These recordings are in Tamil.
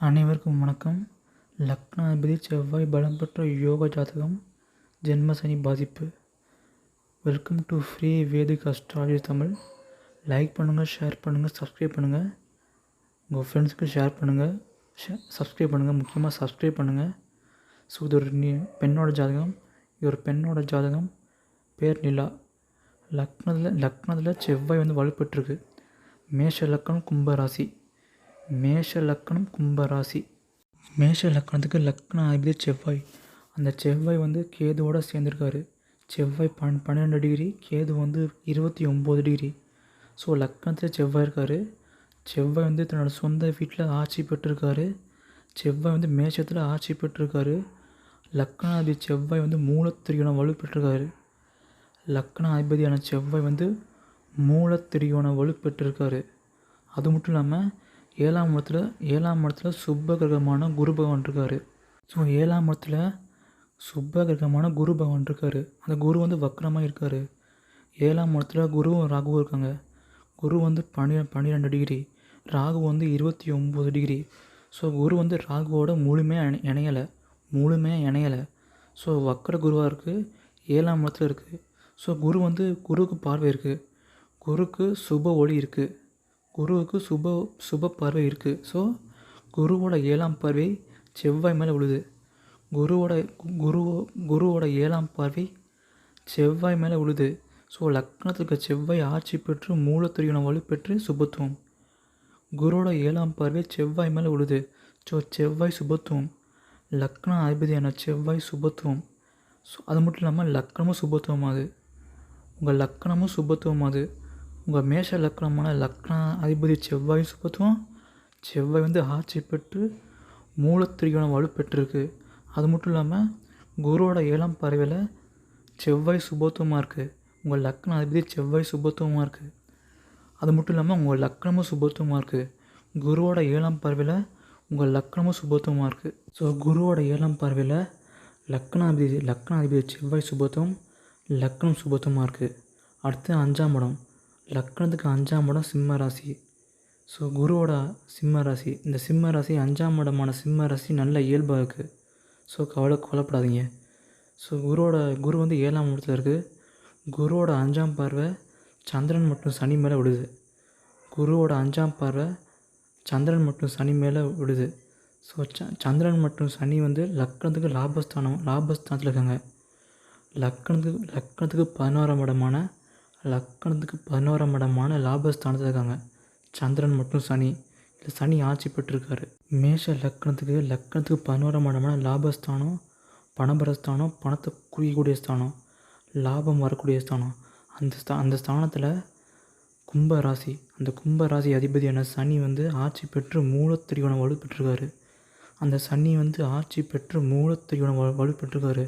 அனைவருக்கும் வணக்கம். லக்னாதிபதி செவ்வாய் பலம் பெற்ற யோக ஜாதகம் ஜென்மசனி பாதிப்பு. Welcome to free Vedic astrology Tamil. Like பண்ணுங்கள் ஷேர் பண்ணுங்கள் சப்ஸ்கிரைப் பண்ணுங்கள் உங்கள் ஃப்ரெண்ட்ஸுக்கு ஷேர் பண்ணுங்கள் ஷே சப்ஸ்கிரைப் பண்ணுங்கள் முக்கியமாக சப்ஸ்கிரைப் பண்ணுங்கள் ஸோ இது ஒரு பெண்ணோட ஜாதகம். இது ஒரு பெண்ணோட ஜாதகம். பேர் நிலா. லக்னத்தில் லக்னத்தில் செவ்வாய் வந்து வலுப்பெற்றிருக்கு. மேஷ லக்கணம் கும்பராசி. மேஷ லக்கணம் கும்பராசி மேஷ லக்கணத்துக்கு லக்ன அதிபதி செவ்வாய். அந்த செவ்வாய் வந்து கேதுவோட சேர்ந்துருக்காரு. செவ்வாய் பன் பன்னெண்டு டிகிரி கேது வந்து இருபத்தி ஒம்பது டிகிரி. ஸோ லக்னத்தில் செவ்வாய் இருக்கார். செவ்வாய் வந்து தன்னோட சொந்த வீட்டில் ஆட்சி பெற்றிருக்காரு. செவ்வாய் வந்து மேஷத்தில் ஆட்சி பெற்றிருக்காரு. லக்னாதிபதி செவ்வாய் வந்து மூலத்திரியோணம் வலு பெற்றிருக்காரு. லக்ன செவ்வாய் வந்து மூலத்திரியோணம் வலு பெற்றிருக்காரு. அது மட்டும் இல்லாமல் ஏழாம் இடத்துல ஏழாம் இடத்துல சுப்ப கிரகமான குரு பகவான் இருக்கார். ஸோ ஏழாம் இடத்துல சுப்ப கிரகமான குரு பகவான் இருக்கார். அந்த குரு வந்து வக்கரமாக இருக்கார். ஏழாம் இடத்துல குருவும் ராகுவும் இருக்காங்க. குரு வந்து பனி பன்னிரெண்டு டிகிரி. ராகு வந்து இருபத்தி ஒம்பது டிகிரி. ஸோ குரு வந்து ராகுவோட முழுமையாக இணை இணையலை. முழுமையாக இணையலை. ஸோ வக்கர குருவாக இருக்குது ஏழாம் இடத்துல இருக்குது ஸோ குரு வந்து குருவுக்கு பார்வை இருக்குது குருக்கு சுப ஒளி இருக்குது குருவுக்கு சுப சுப பார்வை இருக்குது ஸோ குருவோட ஏழாம் பார்வை செவ்வாய் மேலே விழுது. குருவோட குருவோ குருவோட ஏழாம் பார்வை செவ்வாய் மேலே விழுது. ஸோ லக்னத்துக்கு செவ்வாய் ஆட்சி பெற்று மூலத்திரியோணம் வலுப்பெற்று சுபத்துவம். குருவோட ஏழாம் பார்வை செவ்வாய் மேலே விழுது. ஸோ செவ்வாய் சுபத்துவம். லக்ன அதிபதியான செவ்வாய் சுபத்துவம். ஸோ அது மட்டும் இல்லாமல் லக்னமும் சுபத்துவமாது உங்கள் லக்னமும் சுபத்துவம் அது. உங்கள் மேஷ லக்னமான லக்ன அதிபதி செவ்வாய் சுபத்துவம். செவ்வாய் வந்து ஆட்சி பெற்று மூலத்திரிகோணம் வலுப்பெற்றிருக்கு அது மட்டும் இல்லாமல் குருவோட ஏழாம் பறவையில் செவ்வாய் சுபத்துவமாக இருக்குது உங்கள் லக்ன அதிபதி செவ்வாய் சுபத்துவமாக இருக்குது அது மட்டும் இல்லாமல் உங்கள் லக்னமும் சுபத்துவமாக இருக்குது குருவோட ஏழாம் பார்வையில் உங்கள் லக்னமும் சுபத்துவமாக இருக்குது ஸோ குருவோட ஏழாம் பார்வையில் லக்னாதிபதி லக்னாதிபதி செவ்வாய் சுபத்துவம் லக்னம் சுபத்துவமாக இருக்குது அடுத்து அஞ்சாம் இடம். லக்னத்துக்கு அஞ்சாம் இடம் சிம்ம ராசி. ஸோ குருவோட சிம்ம ராசி. இந்த சிம்ம ராசி அஞ்சாம் இடமான சிம்ம ராசி நல்ல இயல்பாக இருக்குது ஸோ கவலை கவலைப்படாதீங்க. ஸோ குருவோட குரு வந்து ஏழாம் இடத்துல இருக்குது குருவோட அஞ்சாம் பார்வை சந்திரன் மற்றும் சனி மேலே விடுது. குருவோட அஞ்சாம் பார்வை சந்திரன் மற்றும் சனி மேலே விடுது. ஸோ ச சந்திரன் மற்றும் சனி வந்து லக்னத்துக்கு லாபஸ்தானம் லாபஸ்தானத்தில் இருக்காங்க. லக்னத்துக்கு லக்னத்துக்கு பதினோராம் இடமான லக்கணத்துக்கு பதினோராம் இடமான லாபஸ்தானத்தில் இருக்காங்க. சந்திரன் மற்றும் சனி. இல்லை சனி ஆட்சி பெற்றிருக்காரு. மேஷ லக்கணத்துக்கு லக்கணத்துக்கு பதினோராம் இடமான லாபஸ்தானம் பணபரஸ்தானம் பணத்தை குவியக்கூடிய ஸ்தானம் லாபம் வரக்கூடிய ஸ்தானம். அந்த ஸ்தா அந்த ஸ்தானத்தில் கும்ப ராசி. அந்த கும்ப ராசி அதிபதியான சனி வந்து ஆட்சி பெற்று மூலத்திரிகோணம் வலுப்பெற்றிருக்காரு அந்த சனி வந்து ஆட்சி பெற்று மூலத்திரிகோணம் வலுப்பெற்றிருக்காரு.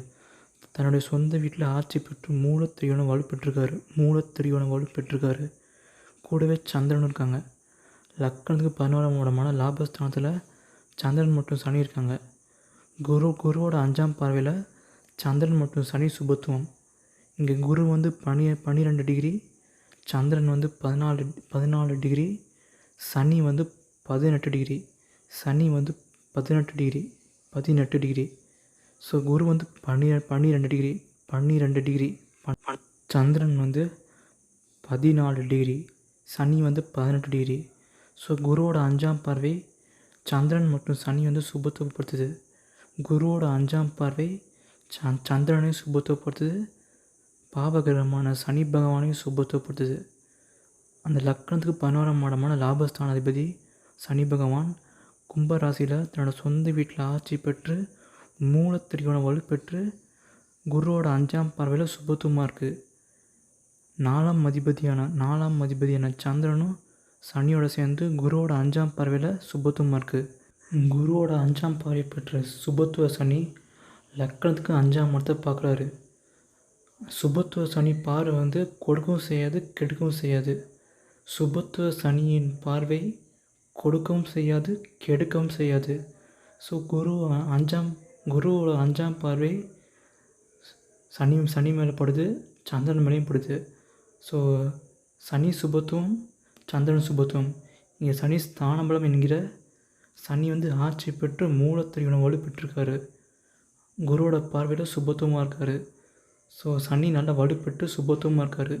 தன்னுடைய சொந்த வீட்டில் ஆட்சி பெற்று மூலத்திரியோணம் வலுப்பெற்றிருக்காரு. மூலத்திரியோணம் வலுப்பெற்றிருக்காரு. கூடவே சந்திரன் இருக்காங்க. லக்கணத்துக்கு பதினோராம் இடமான லாபஸ்தானத்தில் சந்திரன் மற்றும் சனி இருக்காங்க. குரு குருவோட அஞ்சாம் பார்வையில் சந்திரன் மற்றும் சனி சுபத்துவம். இங்கே குரு வந்து பனி பன்னிரெண்டு டிகிரி சந்திரன் வந்து பதினாலு பதினாலு டிகிரி சனி வந்து பதினெட்டு டிகிரி சனி வந்து பதினெட்டு டிகிரி பதினெட்டு டிகிரி. ஸோ குரு வந்து பன்னி பன்னிரெண்டு டிகிரி பன்னிரெண்டு டிகிரி சந்திரன் வந்து பதினாலு டிகிரி சனி வந்து பதினெட்டு டிகிரி ஸோ குருவோட அஞ்சாம் பார்வை சந்திரன் மற்றும் சனி வந்து சுபத்துவப்படுத்துது குருவோட அஞ்சாம் பார்வை ச சந்திரனையும் சுபத்துவப்படுத்துது பாவகிரகமான சனி பகவானையும் சுபத்துவப்படுத்துது அந்த லக்னத்துக்கு பதினோராம் மாடமான லாபஸ்தான அதிபதி சனி பகவான் கும்பராசியில் தன்னோட சொந்த வீட்டில் ஆட்சி பெற்று மூலத்திரியோணம் வலுப்பெற்று குருவோட அஞ்சாம் பார்வையில் சுபத்துவமாக இருக்குது நாலாம் அதிபதியான நாலாம் அதிபதியான சந்திரனும் சனியோட சேர்ந்து குருவோட அஞ்சாம் பார்வையில் சுபத்துவமாக இருக்குது குருவோட அஞ்சாம் பார்வை பெற்ற சுபத்துவ சனி லக்கணத்துக்கு அஞ்சாம் இடத்தை பார்க்குறாரு. சுபத்துவ சனி பார்வை வந்து கொடுக்கவும் செய்யாது கெடுக்கவும் செய்யாது. சுபத்துவ சனியின் பார்வை கொடுக்கவும் செய்யாது கெடுக்கவும் செய்யாது. ஸோ குரு அஞ்சாம் குருவோட அஞ்சாம் பார்வை சனி சனி மேலே படுது சந்திரன் மேலேயும் படுது. ஸோ சனி சுபத்துவம் சந்திரன் சுபத்துவம். இங்கே சனி ஸ்தானபலம் என்கிற சனி வந்து ஆட்சி பெற்று மூலத்திரிகுணம் வலுப்பெற்றிருக்காரு குருவோட பார்வையில் சுபத்துவமாக இருக்கார். ஸோ சனி நல்லா வலுப்பெற்று சுபத்துவமாக இருக்கார்.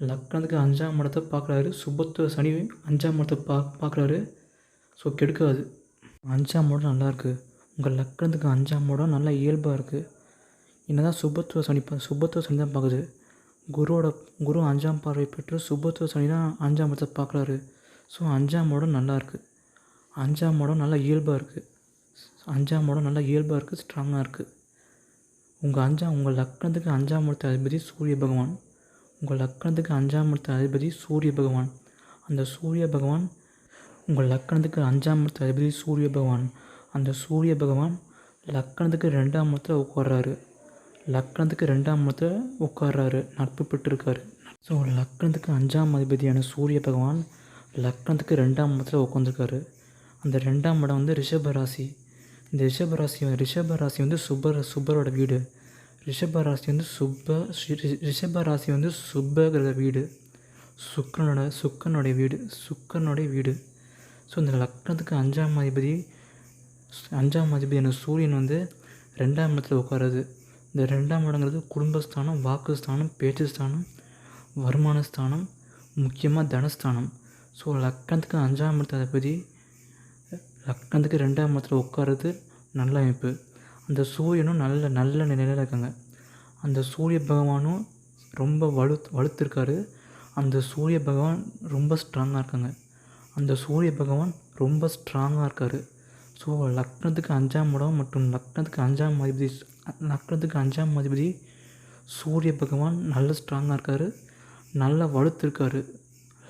லக்னத்துக்கு அஞ்சாம் இடத்தை பார்க்குறாரு. சுபத்துவ சனி அஞ்சாம் இடத்தை பா பார்க்குறாரு. ஸோ கெடுக்காது. அஞ்சாம் இடம் நல்லா இருக்குது உங்கள் லக்னத்துக்கு அஞ்சாம் இடம் நல்லா இயல்பாக இருக்குது என்ன தான் சுபத்துவ சனி சுபத்துவ சனி தான் பார்க்குது. குருவோட குரு அஞ்சாம் பார்வை பெற்று சுபத்துவ சனி தான் அஞ்சாம் இடத்தை பார்க்குறாரு. ஸோ அஞ்சாம் இடம் நல்லா இருக்குது அஞ்சாம் இடம் நல்லா இயல்பாக இருக்குது அஞ்சாம் இடம் நல்லா இயல்பாக இருக்குது ஸ்ட்ராங்காக இருக்குது உங்கள் அஞ்சாம் உங்கள் லக்னத்துக்கு அஞ்சாம் இடத்த அதிபதி சூரிய பகவான். உங்கள் லக்னத்துக்கு அஞ்சாம் இடத்த அதிபதி சூரிய பகவான். அந்த சூரிய பகவான் உங்கள் லக்கணத்துக்கு அஞ்சாம் இடத்த அதிபதி சூரிய பகவான். அந்த சூரிய பகவான் லக்கணத்துக்கு ரெண்டாம் இடத்துல உட்கார்றாரு. லக்கணத்துக்கு ரெண்டாம் இடத்துல உட்கார்றாரு. நட்பு பெற்றிருக்காரு. ஸோ லக்கணத்துக்கு அஞ்சாம் அதிபதியான சூரிய பகவான் லக்கணத்துக்கு ரெண்டாம் இடத்துல உட்காந்துருக்காரு அந்த ரெண்டாம் இடம் வந்து ரிஷபராசி இந்த ரிஷபராசி ராசி ராசி வந்து சுப்பர் சுப்பரோட வீடு. ரிஷபராசி வந்து சுப்ப ரிஷபராசி வந்து சுப்ப வீடு. சுக்கரனோட சுக்கரனுடைய வீடு சுக்கரனுடைய வீடு. ஸோ இந்த லக்னத்துக்கு அஞ்சாம் அதிபதி அஞ்சாம் அதிபதியான சூரியன் வந்து ரெண்டாம் இடத்துல உட்காருது இந்த ரெண்டாம் இடங்கிறது குடும்பஸ்தானம் வாக்குஸ்தானம் பேச்சு ஸ்தானம் வருமான ஸ்தானம் முக்கியமாக தனஸ்தானம். ஸோ லக்கணத்துக்கு அஞ்சாம் இடத்த அதிபதி லக்கணத்துக்கு ரெண்டாம் இடத்துல உட்காருறது நல்ல அமைப்பு. அந்த சூரியனும் நல்ல நல்ல நிலையில் இருக்காங்க. அந்த சூரிய பகவானும் ரொம்ப வலு வலுத்திருக்காரு. அந்த சூரிய பகவான் ரொம்ப ஸ்ட்ராங்காக இருக்காங்க. அந்த சூரிய பகவான் ரொம்ப ஸ்ட்ராங்காக இருக்கார். ஸோ லக்னத்துக்கு அஞ்சாம் இடம் மற்றும் லக்னத்துக்கு அஞ்சாம் அதிபதி லக்னத்துக்கு அஞ்சாம் அதிபதி சூரிய பகவான் நல்ல ஸ்ட்ராங்காக இருக்கார் நல்ல வலுத்திருக்காரு.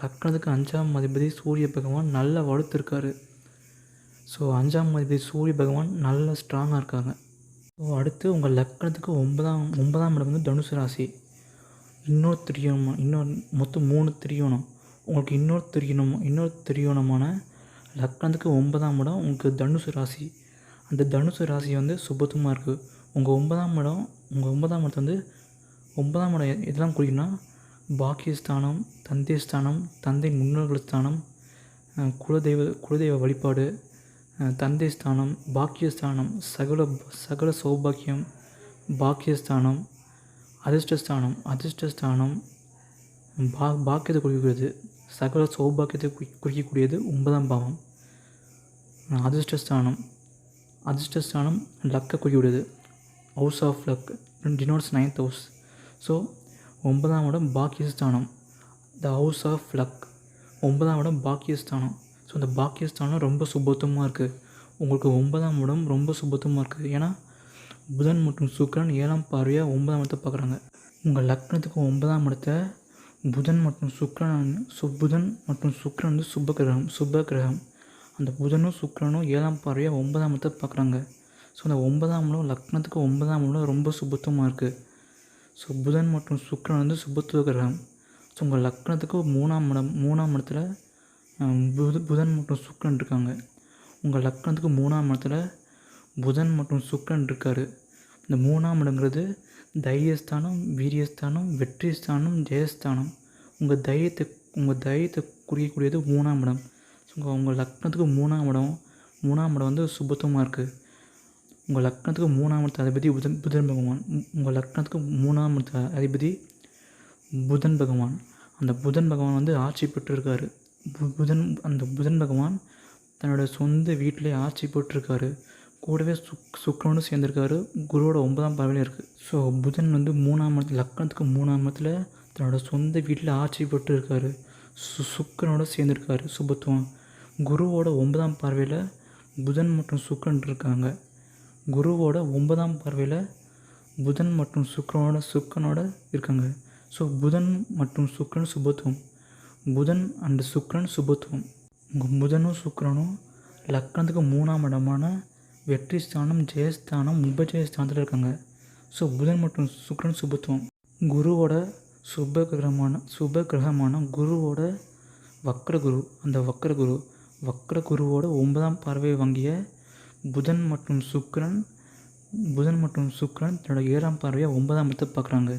லக்னத்துக்கு அஞ்சாம் அதிபதி சூரிய பகவான் நல்ல வலுத்திருக்காரு. ஸோ அஞ்சாம் அதிபதி சூரிய பகவான் நல்ல ஸ்ட்ராங்காக இருக்காங்க. ஸோ அடுத்து உங்கள் லக்னத்துக்கு ஒன்பதாம் ஒன்பதாம் இடம் வந்து தனுசு ராசி. இன்னொரு திரியோணம் இன்னொரு மொத்தம் மூணு திரியோணம். உங்களுக்கு இன்னொரு திரியோணம் இன்னொரு திரியோணமான லக்னத்துக்கு ஒன்பதாம் இடம் உங்களுக்கு தனுசு ராசி. அந்த தனுசு ராசி வந்து சுபத்துமாக இருக்குது உங்கள் ஒன்பதாம் இடம் உங்கள் ஒன்பதாம் இடத்த வந்து ஒன்பதாம் இடம் எதெல்லாம் குறிக்குன்னா பாக்கியஸ்தானம் தந்தை ஸ்தானம் தந்தை முன்னோர்கள் ஸ்தானம் குலதெய்வ குலதெய்வ வழிபாடு தந்தை ஸ்தானம் பாக்கியஸ்தானம் சகல சகல சௌபாக்கியம் பாக்கியஸ்தானம் அதிர்ஷ்டஸ்தானம் அதிர்ஷ்டஸ்தானம் பா பாக்கியத்தை குறிக்கிறது சகல சௌபாக்கியத்தை குறி குறிக்கக்கூடியது ஒன்பதாம் பாவம். அதிர்ஷ்டஸ்தானம். அதிர்ஷ்டஸ்தானம் லக்கை குறிவிடுது house of luck denotes ninth house so ஒன்பதாம் இடம் பாக்கியஸ்தானம். த ஹவுஸ் ஆஃப் லக் ஒன்பதாம் இடம் பாக்கியஸ்தானம். ஸோ இந்த பாக்கியஸ்தானம் ரொம்ப சுபத்துவமாக இருக்குது உங்களுக்கு ஒன்பதாம் இடம் ரொம்ப சுபத்துவமாக இருக்குது ஏன்னா புதன் மற்றும் சுக்கரன் ஏழாம் பார்வையாக ஒன்பதாம் இடத்தை பார்க்குறாங்க. உங்கள் லக்னத்துக்கு ஒன்பதாம் இடத்த புதன் மற்றும் சுக்கரன் சு புதன் மற்றும் சுக்கரன் வந்து சுப கிரகம் சுப கிரகம். அந்த புதனும் சுக்கிரனும் ஏழாம் பார்வையாக ஒன்பதாம் இடத்தை பார்க்குறாங்க. ஸோ அந்த ஒன்பதாம் இடம் லக்னத்துக்கு ஒன்பதாம் இடம் ரொம்ப சுபத்துவமாக இருக்குது ஸோ புதன் மற்றும் சுக்ரன் வந்து சுபத்துவ கிரகம். ஸோ உங்கள் லக்னத்துக்கு மூணாம் இடம் மூணாம் இடத்துல புது புத புதன் மற்றும் சுக்கிரன் இருக்காங்க. உங்கள் லக்னத்துக்கு மூணாம் இடத்துல புதன் மற்றும் சுக்கிரன் இருக்கார். இந்த மூணாம் இடங்கிறது தைரியஸ்தானம் வீரியஸ்தானம் வெற்றி ஸ்தானம் ஜெயஸ்தானம். உங்கள் தைரியத்தை உங்கள் தைரியத்தை குறிக்கக்கூடியது மூணாம் இடம். உங்கள் உங்கள் லக்னத்துக்கு மூணாம் இடம் மூணாம் இடம் வந்து சுபத்துவமாக இருக்குது உங்கள் லக்னத்துக்கு மூணாம் இடத்து அதிபதி புதன் புதன் பகவான். உங்கள் லக்னத்துக்கு மூணாம் இடத்து அதிபதி புதன் பகவான். அந்த புதன் பகவான் வந்து ஆட்சி பெற்றிருக்காரு. பு- புதன் அந்த புதன் பகவான் தன்னோட சொந்த வீட்டிலே ஆட்சி போட்டிருக்காரு கூடவே சுக் சுக்கரனும் சேர்ந்துருக்காரு. குருவோட ஒன்பதாம் பார்வையில் இருக்குது ஸோ புதன் வந்து மூணாம் இடத்துல லக்னத்துக்கு மூணாம் இடத்துல தன்னோட சொந்த வீட்டில் ஆட்சி போட்டு இருக்காரு சு சுக்கரனோட சேர்ந்துருக்காரு. சுபத்துவம். குருவோட ஒன்பதாம் பார்வையில் புதன் மற்றும் சுக்ரன் இருக்காங்க. குருவோட ஒன்பதாம் பார்வையில் புதன் மற்றும் சுக்ரனோட சுக்கனோட இருக்காங்க. ஸோ புதன் மற்றும் சுக்ரன் சுபத்துவம். புதன் அண்ட் சுக்ரன் சுபத்துவம். புதனும் சுக்ரனும் லக்னத்துக்கு மூணாம் இடமான வெற்றி ஸ்தானம் ஜெயஸ்தானம் உபஜெயஸ்தானத்தில் இருக்காங்க. ஸோ புதன் மற்றும் சுக்ரன் சுபத்துவம். குருவோட சுப கிரகமான சுப கிரகமான குருவோட வக்ர குரு அந்த வக்ர குரு வக்ர குருவோட ஒன்பதாம் பார்வை வாங்கிய புதன் மற்றும் சுக்ரன் புதன் மற்றும் சுக்ரன் தன்னோட ஏழாம் பார்வையை ஒன்பதாம் இடத்தை பார்க்குறாங்க.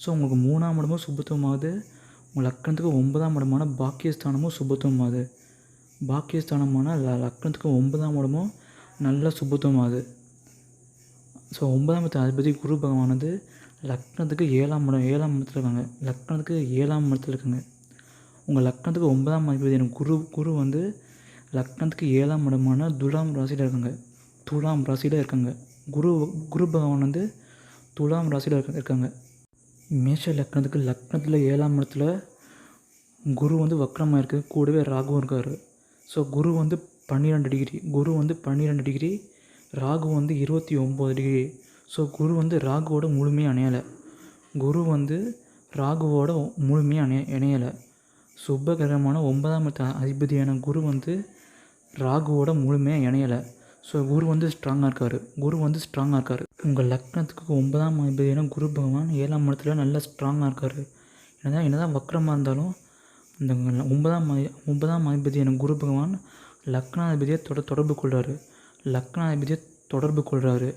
ஸோ உங்களுக்கு மூணாம் இடமும் சுபத்துவமாகுது உங்கள் லக்கணத்துக்கு ஒன்பதாம் இடமான பாக்கியஸ்தானமும் சுபத்துவமாகுது பாக்கியஸ்தானமான ல லக்னத்துக்கு ஒன்பதாம் இடமும் நல்ல சுபத்துவமாகுது ஸோ ஒன்பதாம் இடத்து அதிபதி குரு பகவானது லக்னத்துக்கு ஏழாம் இடம் ஏழாம் இடத்துல இருக்காங்க. லக்னத்துக்கு ஏழாம் இடத்துல இருக்காங்க. உங்கள் லக்னத்துக்கு ஒன்பதாம் அதிபதியான குரு குரு வந்து லக்னத்துக்கு ஏழாம் இடமான துலாம் ராசியில் இருக்காங்க. துலாம் ராசியில் இருக்காங்க. குரு குரு பகவான் வந்து துலாம் ராசியில் இருக்க இருக்காங்க. மேஷ லக்னத்துக்கு லக்னத்தில் ஏழாம் இடத்துல குரு வந்து வக்கரமாக இருக்குது கூடவே ராகுவும் இருக்கார். ஸோ குரு வந்து பன்னிரெண்டு டிகிரி குரு வந்து பன்னிரெண்டு டிகிரி ராகு வந்து இருபத்தி ஒம்பது டிகிரி ஸோ குரு வந்து ராகுவோட முழுமையாக அணையலை குரு வந்து ராகுவோட முழுமையாக அணைய இணையலை. சுபகிரமான ஒன்பதாம் அதிபதியான குரு வந்து ராகுவோட முழுமையாக இணையலை. ஸோ குரு வந்து ஸ்ட்ராங்காக இருக்கார். குரு வந்து ஸ்ட்ராங்காக இருக்கார். உங்கள் லக்னத்துக்கு ஒன்பதாம் அதிபதியான குரு பகவான் ஏழாம் இடத்துல நல்லா ஸ்ட்ராங்காக இருக்கார். என்னதான் என்னதான் வக்கரமாக இருந்தாலும் இந்த ஒன்பதாம் ஒன்பதாம் அதிபதியான குரு பகவான் லக்னாதிபதியை தொட தொடர்பு கொள்கிறாரு லக்னாதிபதியை தொடர்பு கொள்கிறாரு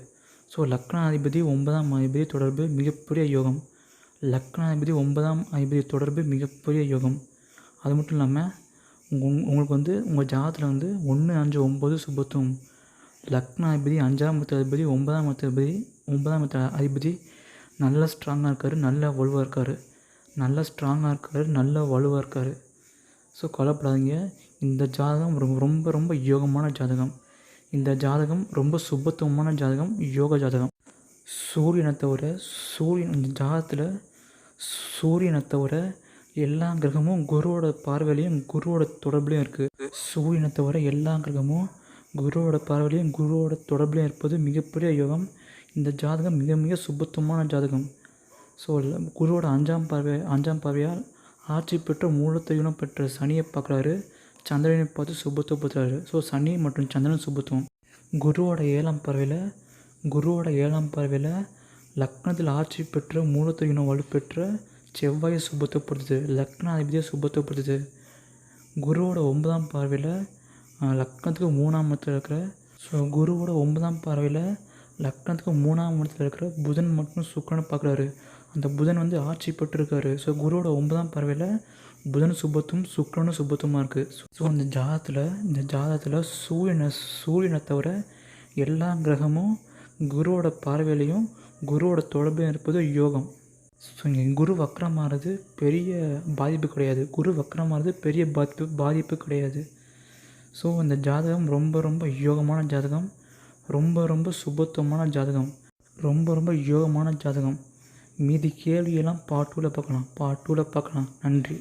ஸோ லக்னாதிபதி ஒன்பதாம் அதிபதி தொடர்பு மிகப்பெரிய யோகம். லக்னாதிபதி ஒன்பதாம் அதிபதி தொடர்பு மிகப்பெரிய யோகம். அது மட்டும் இல்லாமல் உங் உங்களுக்கு வந்து உங்கள் ஜாதகத்தில் வந்து ஒன்று அஞ்சு ஒம்பது சுபத்துவம் லக்னாதிபதி அஞ்சாம் இடத்து அதிபதி ஒன்பதாம் இடத்து அதிபதி ஒன்பதாம் அதிபதி நல்ல ஸ்ட்ராங்காக இருக்கார் நல்ல வலுவாக இருக்கார். நல்ல ஸ்ட்ராங்காக இருக்கார் நல்ல வலுவாக இருக்கார். ஸோ கொலப்படாதீங்க இந்த ஜாதகம் ரொம்ப ரொம்ப ரொம்ப யோகமான ஜாதகம். இந்த ஜாதகம் ரொம்ப சுபத்துவமான ஜாதகம் யோக ஜாதகம். சூரியனை தவிர சூரியன் இந்த ஜாதகத்தில் சூரியனை தவிர எல்லா கிரகமும் குருவோட பார்வையிலையும் குருவோட தொடர்புலையும் இருக்குது சூரியனை தவிர எல்லா கிரகமும் குருவோட பார்வையிலையும் குருவோட தொடர்புலையும் இருப்பது மிகப்பெரிய யோகம். இந்த ஜாதகம் மிக மிக சுபத்துவமான ஜாதகம். ஸோ குருவோட அஞ்சாம் பார்வை அஞ்சாம் பார்வையால் ஆட்சி பெற்ற மூலத்தையுணம் பெற்ற சனியை பார்க்குறாரு. சந்திரனை பார்த்து சுபத்துவப்படுத்துறாரு ஸோ சனி மற்றும் சந்திரன் சுபத்துவம். குருவோட ஏழாம் பார்வையில் குருவோட ஏழாம் பார்வையில் லக்னத்தில் ஆட்சி பெற்ற மூலத்தையுணம் வலுப்பெற்ற செவ்வாயை சுபத்துவப்படுத்துது லக்னாதிபதியை சுபத்துவப்படுத்துது குருவோட ஒன்பதாம் பார்வையில் லக்னத்துக்கு மூணாம் இடத்துல இருக்கிற ஸோ குருவோட ஒன்பதாம் பார்வையில் லக்னத்துக்கு மூணாம் இடத்துல இருக்கிற புதன் மற்றும் சுக்கிரனை பார்க்குறாரு. அந்த புதன் வந்து ஆட்சி பெற்றிருக்காரு. ஸோ குருவோட ஒன்பதாம் பார்வையில் புதன் சுபத்தும் சுக்கரனும் சுபத்துமாக இருக்குது ஸோ இந்த ஜாதத்தில் இந்த ஜாதகத்தில் சூரியனை சூரியனை தவிர எல்லா கிரகமும் குருவோட பார்வையிலையும் குருவோட தொடர்பையும் இருப்பது யோகம். ஸோ இங்கே குரு வக்கரமாகிறது பெரிய பாதிப்பு கிடையாது. குரு வக்கரமாகிறது பெரிய பாதிப்பு பாதிப்பு கிடையாது. ஸோ இந்த ஜாதகம் ரொம்ப ரொம்ப யோகமான ஜாதகம். ரொம்ப ரொம்ப சுபத்துவமான ஜாதகம். ரொம்ப ரொம்ப யோகமான ஜாதகம். மீதி கேள்வியெல்லாம் பார்ட் டூவில் பார்க்கலாம். பார்ட் டூவில் பார்க்கலாம். நன்றி.